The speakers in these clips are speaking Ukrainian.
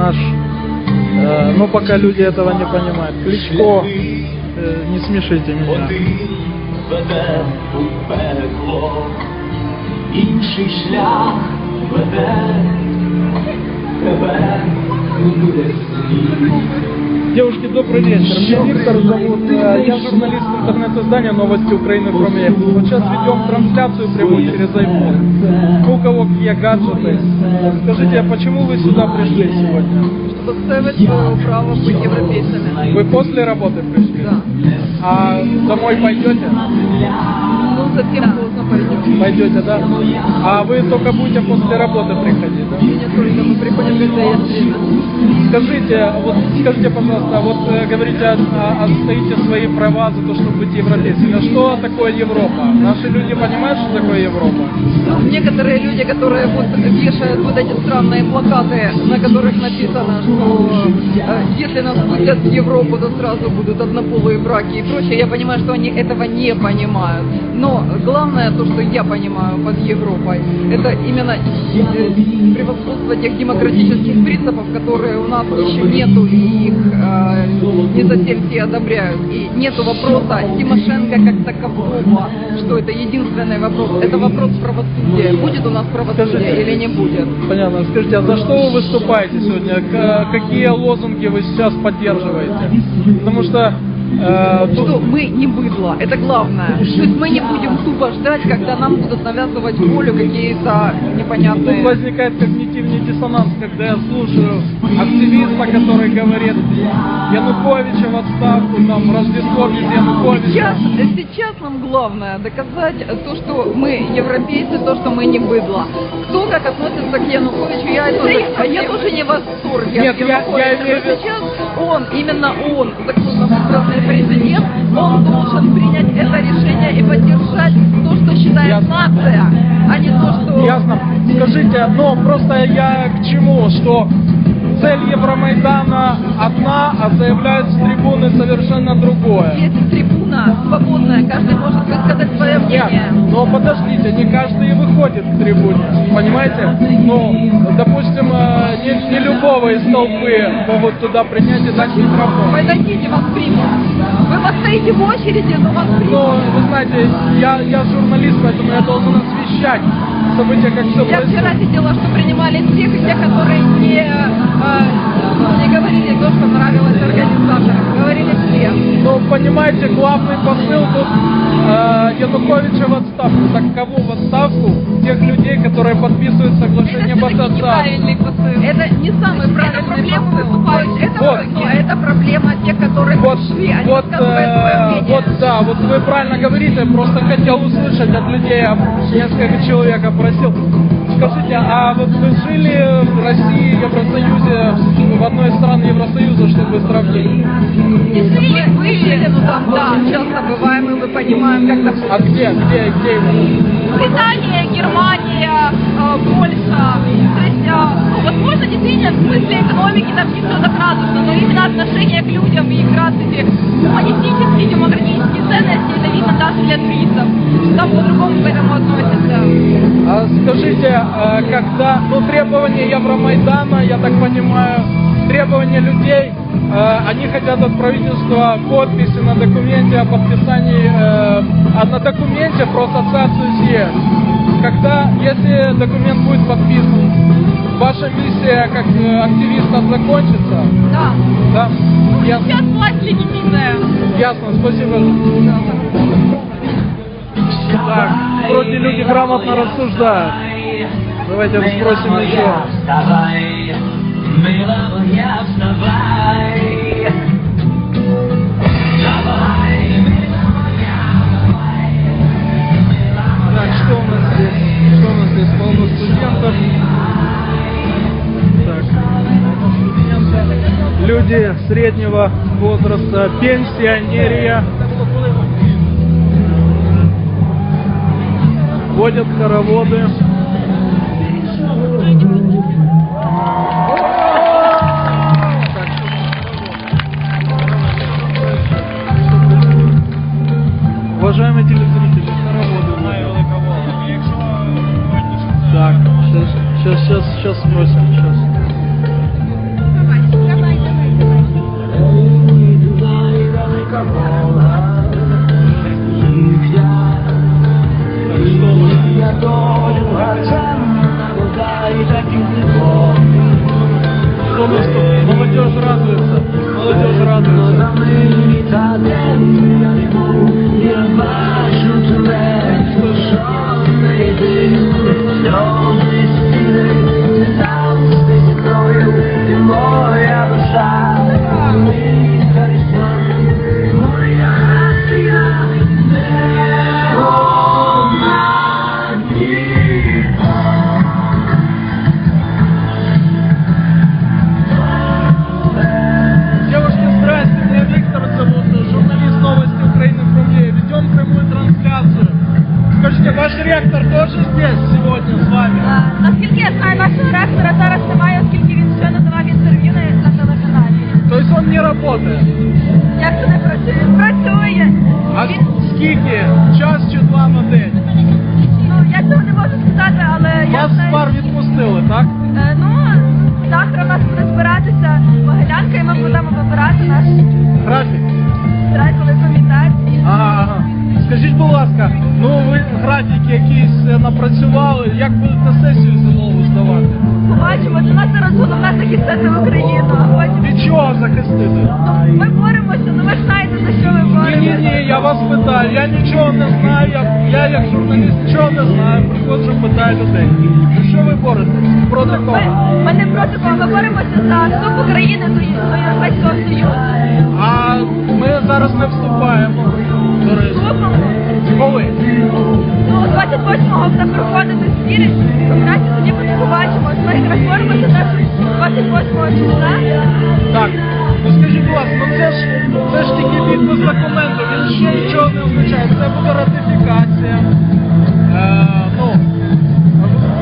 наш. Э, но пока люди этого не понимают. Кличко, э, не смешите меня. веде у пекло, інший шлях веде тебе буде світ. Девушки, добрый вечер. Меня Виктор зовут. Э, Я журналист интернет-издания «Новости Украины Промьер». Вот сейчас ведем трансляцию прямую через iPhone. У кого какие гаджеты. Скажите, а почему вы сюда пришли сегодня? чтобы отстаивать свое право быть европейцами. Вы после работы пришли? Да. А домой пойдете? Совсем поздно пойдем. Пойдете, да? А вы только будете после работы приходить, да? Не только мы приходим, когда время. Скажите, вот скажите, пожалуйста, вот э, говорите, о- о- отстоите свои права за то, чтобы быть европейцами. А что такое Европа? Наши люди понимают, что такое Европа? Ну, некоторые люди, которые вот вешают вот эти странные плакаты, на которых написано, что э, если нас пустят в Европу, то сразу будут однополые браки и прочее, я понимаю, что они этого не понимают. Но главное, то, что я понимаю под Европой, это именно превосходство тех демократических принципов, которые у нас еще нету, и их э, не совсем все одобряют. И нету вопроса Тимошенко как такового, что это единственный вопрос. Это вопрос правосудия. Будет у нас правосудие или не будет? Понятно. Скажите, а за что вы выступаете сегодня? Какие лозунги вы сейчас поддерживаете? Потому что Что мы не быдло, это главное. То есть мы не будем тупо ждать, когда нам будут навязывать волю какие-то Тут непонятные... возникает когнитивный диссонанс, когда я слушаю активиста, который говорит Януковича в отставку, там, Рождество без Януковича. Сейчас, сейчас нам главное доказать то, что мы европейцы, то, что мы не быдло. Кто как относится к Януковичу, я тоже, я тоже не в восторге Нет, от я- я имею сейчас он, именно он, законопослушный президент, он должен принять это решение и поддержать то, что считает Ясно. нация, а не то, что... Ясно. Скажите, но просто я к чему, что цель Евромайдана одна, а заявляют с трибуны совершенно другое. Есть трибуна свободная, каждый может высказать свое Нет, мнение. но подождите, не каждый и выходит к трибуне, понимаете? Ну, допустим, э, не, не любого из толпы могут туда принять и дать микрофон. Подойдите, вас примут. Вы постоите в очереди, но вас примут. Но, вы знаете, я, я журналист, поэтому я должен освещать события, как все Я вчера видела, что принимали тех, и те, которые не, э, не говорили то, что нравилось организаторам. Говорили все. Ну, понимаете, главный посыл тут э, Януковича в отставку. Так кого в отставку? Тех людей, которые подписывают соглашение об ассоциации. посыл. Это не самый правильный проблема выступающих. Это, Вот. но это проблема тех, которые Вот, пришли, они вот, э, вот, да, вот вы правильно говорите, просто хотел услышать от людей, я несколько человек опросил. Скажите, а вот вы жили в России, Евросоюзе, в одной из стран Евросоюза, чтобы сравнить? Не жили, были, но там, да, часто бываем, и мы понимаем, как там А где, где, где именно? Британия, Германия, э, Польша. То есть, э, ну, возможно, действительно, в смысле экономики там не все так радужно, но именно отношение к людям и как раз эти гуманистические, демократические ценности, это видно даже для туристов. что Там по-другому к этому относятся. А скажите, а когда, ну, требования Евромайдана, я так понимаю, требования людей, э, они хотят от правительства подписи на документе о подписании, э, а на документе про ассоциацию с ЕС. Когда, если документ будет подписан, ваша миссия как э, активиста закончится? Да. Да? Ясно, Сейчас власть легитимная. ясно, спасибо. Так, вроде люди грамотно рассуждают. Давайте спросим еще. Вставай. Давай, Так, что у нас здесь? Что у нас здесь? Полно студентов. Так. Люди среднего возраста, пенсионерия. Водят хороводы. talento e animo your amar. Ви графіки якісь е, напрацювали, як будете сесію зимову здавати? Побачимо, для нас зараз головне захистити Україну, а потім Від чого захистити? ну, ми боремося, ну ви ж знаєте, за що ми Ні, боремося. ні, ні, я вас питаю, я нічого не знаю, я, я як журналіст нічого не знаю, приходжу, питаю людей. За що ви боретесь? Проти Ми, кого? ми не проти кого, ми боремося за вступ України до Європейського Союзу. А ми зараз не вступаємо. Ну, 28-го буде проходити збір, якраз тоді ми побачимо. Ми якраз боремося теж 28-го числа. Так. Ну скажіть, будь ласка, ну це ж це ж тільки підпис документу, він ще нічого не означає. Це буде ратифікація. Е, ну,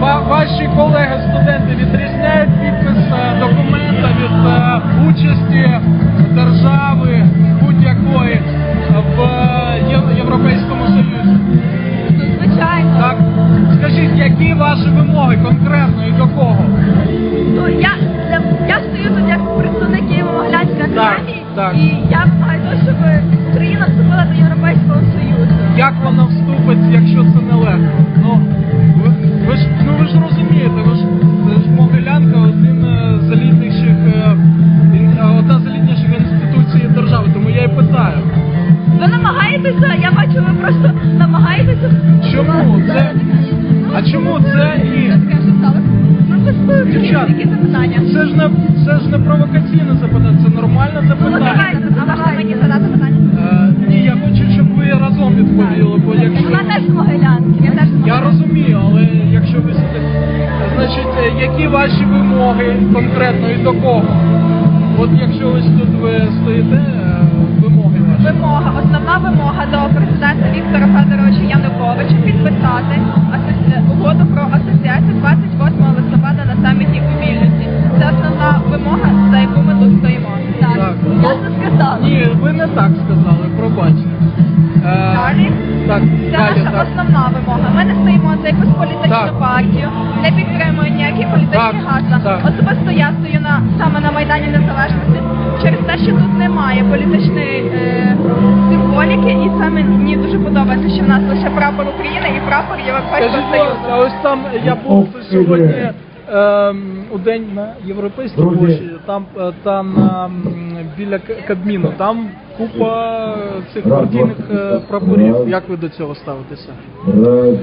ва- ваші колеги-студенти відрізняють підпис е, документа від е, участі держави ваші вимоги конкретно і до кого? А чому це і Ну, Дівчат, це ж не це ж не провокаційне запитання, це нормальне Ну, запитання. а можна мені задати питання? Е, ні, я хочу, щоб ви разом відповіли, бо якщо Вона теж Могилянки, я теж Я розумію, але якщо ви значить, е, які ваші вимоги конкретно і до кого? От якщо ось тут ви стоїте, е, вимоги. Вимога, основна вимога до президента Віктора Федоровича Януковича підписати угоду про асоціацію 28 листопада на саміті у Вільнюсі. Це основна вимога, за яку ми тут стоїмо. Так. Я це сказала. Ні, ви не так сказали, пробачте. Так, Це далі, наша так. основна вимога. Ми не стоїмо за якусь політичну Так. партію, не підтримуємо ніякі політичні Так, гасла. так. Особисто я стою на саме на майдані незалежності через те, що тут немає політичної е, символіки, і саме мені дуже подобається, що в нас лише прапор України і прапор Європейського Скажіть, будь Союзу. ласка, ось там я був сьогодні ем, у день на Європейській Друзі. площі, там, е, там ем, біля К- Кабміну, там купа цих Раз, партійних е, прапорів. Як ви до цього ставитеся?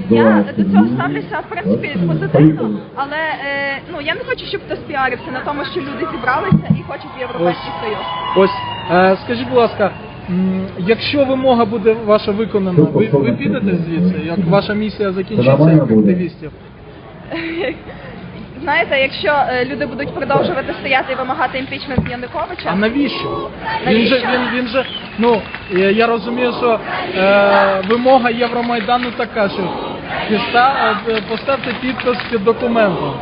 Я до цього ставлюся в принципі позитивно, але е, ну я не хочу, щоб хтось піарився на тому, що люди зібралися і хочуть в Європейський Союз. Ось е, скажіть, будь ласка, якщо вимога буде ваша виконана, ви, ви підете звідси? Як ваша місія закінчиться як активістів? Знаєте, якщо е, люди будуть продовжувати стояти і вимагати імпічмент Януковича, А навіщо? Він же він, він же ну е, я розумію, що е, вимога Євромайдану така, що підста- е, поставте підпис під документом.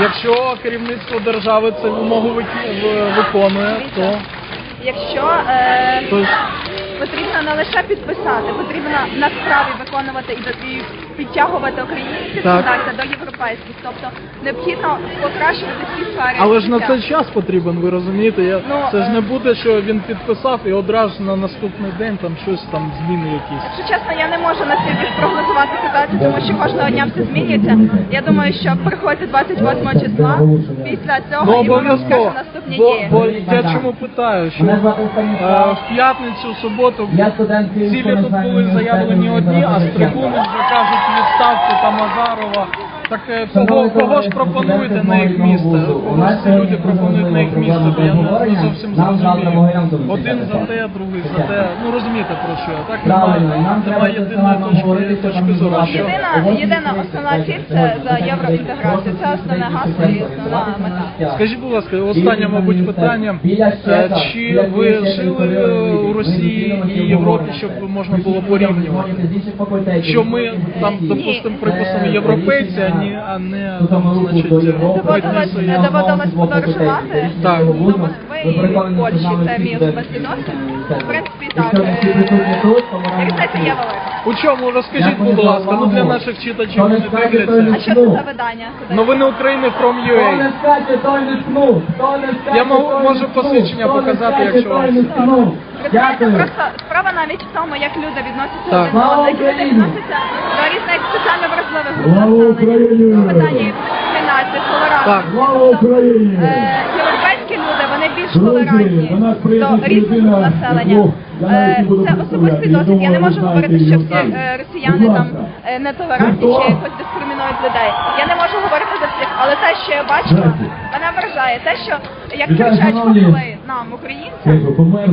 Якщо керівництво держави цю вимогу вики- в- виконує, то, якщо е, то потрібно не лише підписати, потрібно на справі виконувати і, до- і підтягувати українські Так. стандарти до європейських. Тобто необхідно покращувати всі сфери. Але ж на життя. це час потрібен, ви розумієте? Я, Ну, це ж е, не буде, що він підписав і одразу на наступний день там щось там зміни якісь. Якщо чесно, я не можу настільки спрогнозувати ситуацію, тому що кожного дня все змінюється. Я думаю, що приходить 28 числа. Після цього Ну і ми розкажемо обов'язково. наступні Бо, дії. бо я чому питаю, що Мене звати е, Станіслав. в п'ятницю, в суботу Я студент цілі Київського тут були національного заявлені університету одні, а з імені трибуни вже кажуть відставку там Азарова. Так е, кого, кого ж пропонуєте на їх місце? Кого ж ці люди пропонують на їх місце? Бо я не, не зовсім зрозумію. Один за те, другий за те. Ну розумієте про що я. Так немає, немає єдиної точки, точки зору. Що? Єдина, єдина основна ціль це за євроінтеграцію. Це основне гасло і основна мета. Скажіть, будь ласка, останнє, мабуть, питання. Е, Чи ви жили е, у Росії і Європі, щоб можна було порівнювати? Що ми там, допустимо, припустимо європейці, а не, а не значить, Доводилось, доводилось подорожувати Так. до Москви і в Польщі. Це мій особистий. В принципі, так. е, Різниця є велика. У чому розкажіть, будь ласка, ну для наших читачів вони А що це за видання? Новини України from UA. не не не Я можу- не посвідчення показати, якщо вам не. Ви знаєте, Дякую. просто справа навіть в тому, як люди відносяться Так. один до Слава як люди Україні! відносяться до різних соціально вразливих груп Слава Україні! населення, питання дискримінації, Так. толерантності. Слава Тобто, Україні! е, Європейські люди, вони більш Друзі, толерантні до нас до різних людина, груп населення. яку я навіть Е, не буду Це особистий представляти. Досвід. Я не можу говорити, що всі е, росіяни Будь там ласка. е, нетолерантні Хто? чи якось дискримінують людей. Я не можу говорити за всіх, але те, що я бачила, мене вражає. Те, що як кричать шановні. нам, українцям,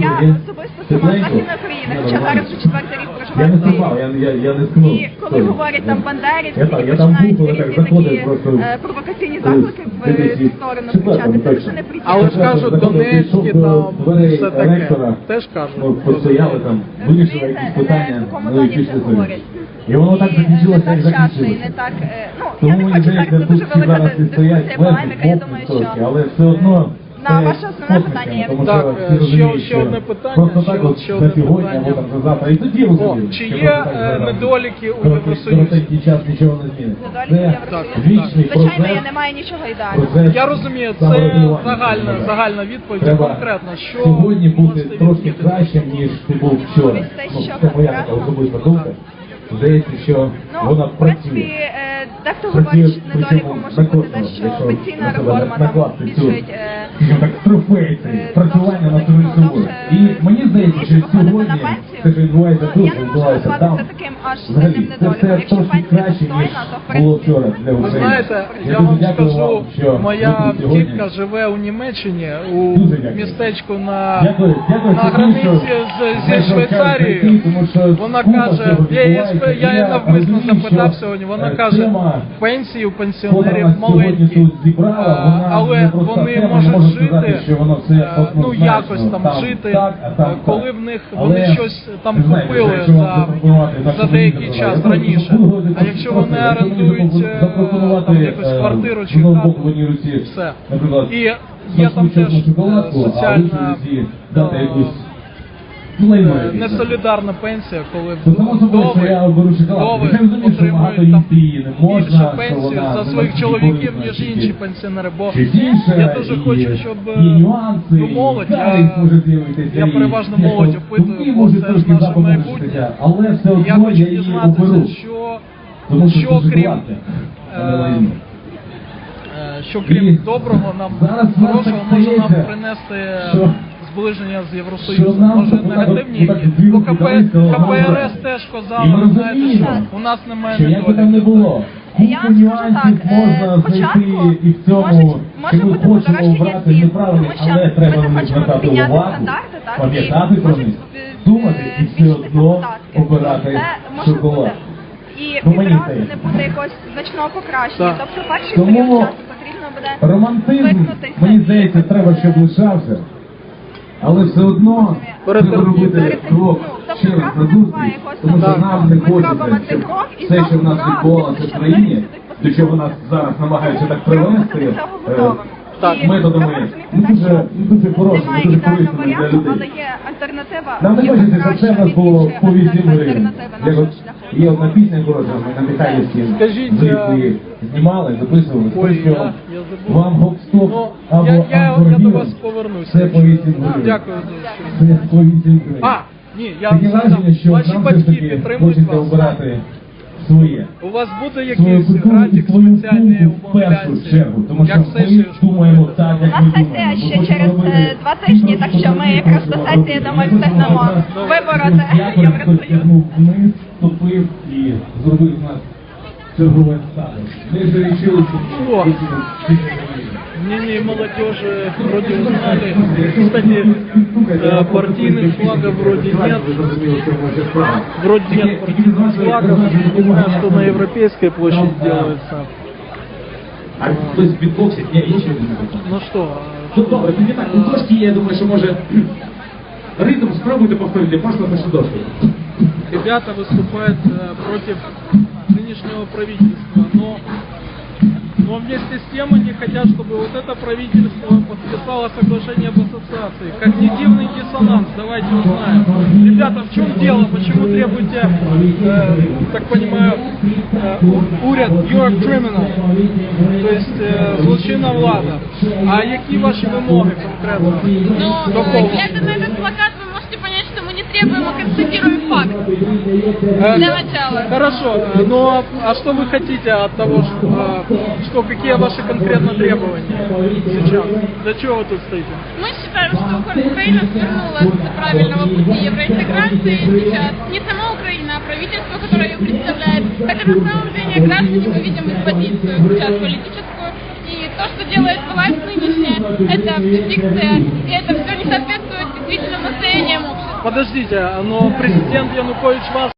я особисто сама з знаєте, Західної України, я хоча зараз вже четвертий рік проживаю не в Києві. І коли говорять там бандерівці, і починають різні такі е, провокаційні заклики в цю сторону кричати, це дуже неприємно. Але ж кажуть, Донецькі там все таке. Теж Ну, кажуть. постояли там, вирішили якісь е, питання, в якому ну і тоні пішли це говорять. І воно так е, закінчилося, як так закінчилося. не так, е, ну, Тому я не хочу зараз, це дуже велика дискусія, стоять полеміка, я думаю, що але все одно на ваше основне питання я тому Так, що е, всі ще- розуміють, ще що одне питання, Просто ще- так от ще на одне сьогодні, питання. або там на завтра, і тоді О, розуміють. чи що є просто так е, зараз недоліки у коротко- Євросоюзі? коротенький час нічого не змінить. недоліки Це Євросоюзу. вічний Звичайно, процес. я немає нічого ідеального. Процес Я розумію, це саморегулювання. загальна, загальна відповідь, Треба конкретно, що сьогодні бути можете трошки відмітити? кращим, ніж ти був вчора. Ось те, Ну, що це моя така конкретно. особиста думка. Здається, що Ну, вона працює. Дехто говорить, недоліком може бути те, що пенсійна реформа там збільшують е, так, трофейці, Е, працювання ну, собою. І мені здається, що сьогодні на пенсію. відбувається Ну, тут, я не можу відбувається там. таким аж Взагалі, сильним це недоліком. все Якщо трошки пенсія краще, ніж було вчора для Ви України. знаєте, я вам скажу, моя ви тітка живе у Німеччині, у містечку на, на границі зі Швейцарією. тому Вона каже, я її, я навмисно запитав сьогодні. Вона е, каже, пенсії у пенсіонерів маленькі, але вони можуть жити, е, ну якось там, жити, е, коли в них вони щось там купили за, за деякий час раніше. А якщо вони орендують е, там якусь квартиру чи хату, все. І є там теж соціальна несолідарна пенсія, коли вдови багато отримують там більше пенсію за своїх чоловіків, ніж інші пенсіонери. Бо я дуже хочу, щоб е, ну, молодь, я- я переважно молодь опитую, бо це ж наше майбутнє. Але я хочу дізнатися, що, що крім, е, е, що крім доброго нам хорошого може нам принести зближення з що Євросоюзом. Може негативні, бо КП, КПРС теж казали, знаєте, що у нас немає Що би там не недоліків. було, Я вам скажу так, е, можна спочатку і в цьому, можуть- може бути подорожчання цін, тому що ми не хочемо підняти стандарти, так, і можуть, е, думати і все збільшитися одно податки. обирати Це може шоколад. бути. І Ну, відразу не буде якогось значного покращення. Тобто перший період часу потрібно буде Романтизм, звикнутися мені здається, треба, щоб лишався. Але все одно треба робити крок ще раз на зустріч, тому що нам не хочеться, щоб все, що в нас відбувалося в країні, до чого нас зараз намагаються так привести, е, методами ну, те, дуже, ну, дуже хорошими, Немає дуже ідеального корисними для варіанту, але людей. є альтернатива. Нам не є хочеться, щоб це в нас було по вісім гривень. Як от. Є одна пісня хороша, ми на Михайлівській Скажіть, зрізки знімали, записували. Ой, що. Вам гопстоп Ну, або я, я, я до вас повернусь. Це по 8 Ну. Дякую за Це по 8. А, ні, я враження, що ваші все батьки таки підтримують вас. обирати своє. У вас буде якийсь графік спеціальний в першу чергу, тому що ми думаємо так, як У нас думаємо. сесія ще через, е, два тижні, так що ми якраз до сесії, думаю, встигнемо вибороти Євросоюз. Євросоюз. вниз, ступив і зробив нас чергове стадо. Ми вже вирішили, що О. ці всі- Мнение молодежи вроде узнали. Кстати, э, партийных флагов вроде нет. Вроде нет партийных флагов. Не знаю, что на Европейской площади делается. А хтось бітбоксить, ні, інші не бітбоксять. Ну что, Ну добре, тоді так, у дошки є, я думаю, що може ритм спробуйте повторити, можна нашу дошку. ребята выступают э, против нынешнего правительства, но, но вместе с тем они хотят, чтобы вот это правительство подписало соглашение об ассоциации. Когнитивный диссонанс, давайте узнаем. Ребята, в чем дело? Почему требуете, э, так понимаю, э, у- уряд, you are criminal, то есть э, злочинна влада. А які ваші вимоги конкретно? Но До кого? глядя на этот плакат, вы можете понять, что мы не требуем, а констатируем Для начала. Хорошо, э, но а что вы хотите от того, что, э, что какие ваши конкретно требования сейчас? Для чего вы тут стоите? Мы считаем, что Украина свернула с правильного пути евроинтеграции сейчас. Не сама Украина, а правительство, которое ее представляет. Хотя на самом деле граждане мы видим их позицию сейчас политическую. И то, что делает власть нынешняя, это фикция. И это все не соответствует действительно настроениям общества. Подождите, но президент Янукович вас